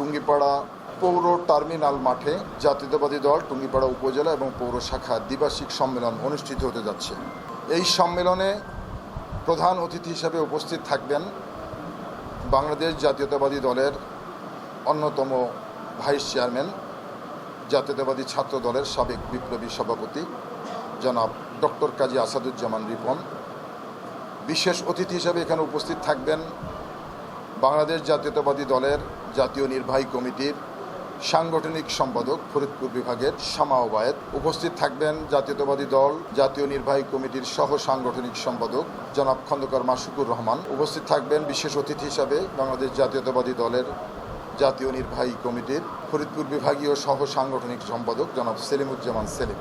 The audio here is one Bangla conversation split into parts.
টুঙ্গিপাড়া পৌর টার্মিনাল মাঠে জাতীয়তাবাদী দল টুঙ্গিপাড়া উপজেলা এবং পৌর শাখা দ্বিবার্ষিক সম্মেলন অনুষ্ঠিত হতে যাচ্ছে। এই সম্মেলনে প্রধান অতিথি হিসেবে উপস্থিত থাকবেন বাংলাদেশ জাতীয়তাবাদী দলের অন্যতম ভাইস চেয়ারম্যান, জাতীয়তাবাদী ছাত্র দলের সাবেক বিপ্লবী সভাপতি জনাব ডক্টর কাজী আসাদুজ্জামান রিপন। বিশেষ অতিথি হিসেবে এখানে উপস্থিত থাকবেন বাংলাদেশ জাতীয়তাবাদী দলের জাতীয় নির্বাহী কমিটির সাংগঠনিক সম্পাদক ফরিদপুর বিভাগের শামা ওবায়েদ। উপস্থিত থাকবেন জাতীয়তাবাদী দল, জাতীয় নির্বাহী কমিটির সহ সাংগঠনিক সম্পাদক জনাব খন্দকার মাসুকুর রহমান। উপস্থিত থাকবেন বিশেষ অতিথি হিসাবে বাংলাদেশ জাতীয়তাবাদী দলের জাতীয় নির্বাহী কমিটির ফরিদপুর বিভাগীয় সহ সাংগঠনিক সম্পাদক জনাব সেলিমুজ্জামান সেলিম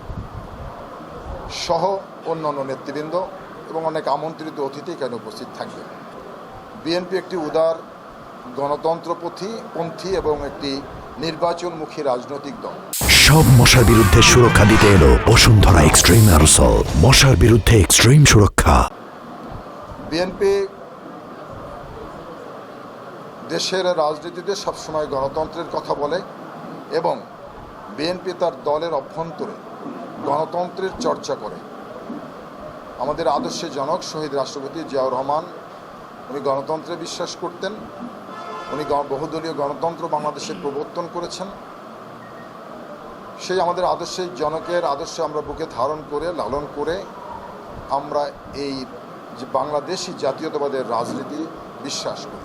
সহ অন্যান্য নেতৃবৃন্দ এবং অনেক আমন্ত্রিত অতিথি এখানে উপস্থিত থাকবে বিএনপি একটি উদার গণতন্ত্রপন্থী পন্থী এবং একটি নির্বাচনমুখী রাজনৈতিক দল। সব মশার বিরুদ্ধে সুরক্ষা দিতে এলো বসুন্ধরা এক্সট্রিম অ্যারোসল মশার বিরুদ্ধে এক্সট্রিম সুরক্ষা। বিএনপি দেশের রাজনীতিতে সবসময় গণতন্ত্রের কথা বলে এবং বিএনপি তার দলের অভ্যন্তরে গণতন্ত্রের চর্চা করে। আমাদের আদর্শের জনক শহীদ রাষ্ট্রপতি জিয়াউর রহমান উনি গণতন্ত্রে বিশ্বাস করতেন। উনি বহুদলীয় গণতন্ত্র বাংলাদেশে প্রবর্তন করেছেন। সেই আমাদের আদর্শে, জনকের আদর্শ আমরা বুকে ধারণ করে, লালন করে আমরা এই যে বাংলাদেশি জাতীয়তাবাদের রাজনীতি বিশ্বাস করি।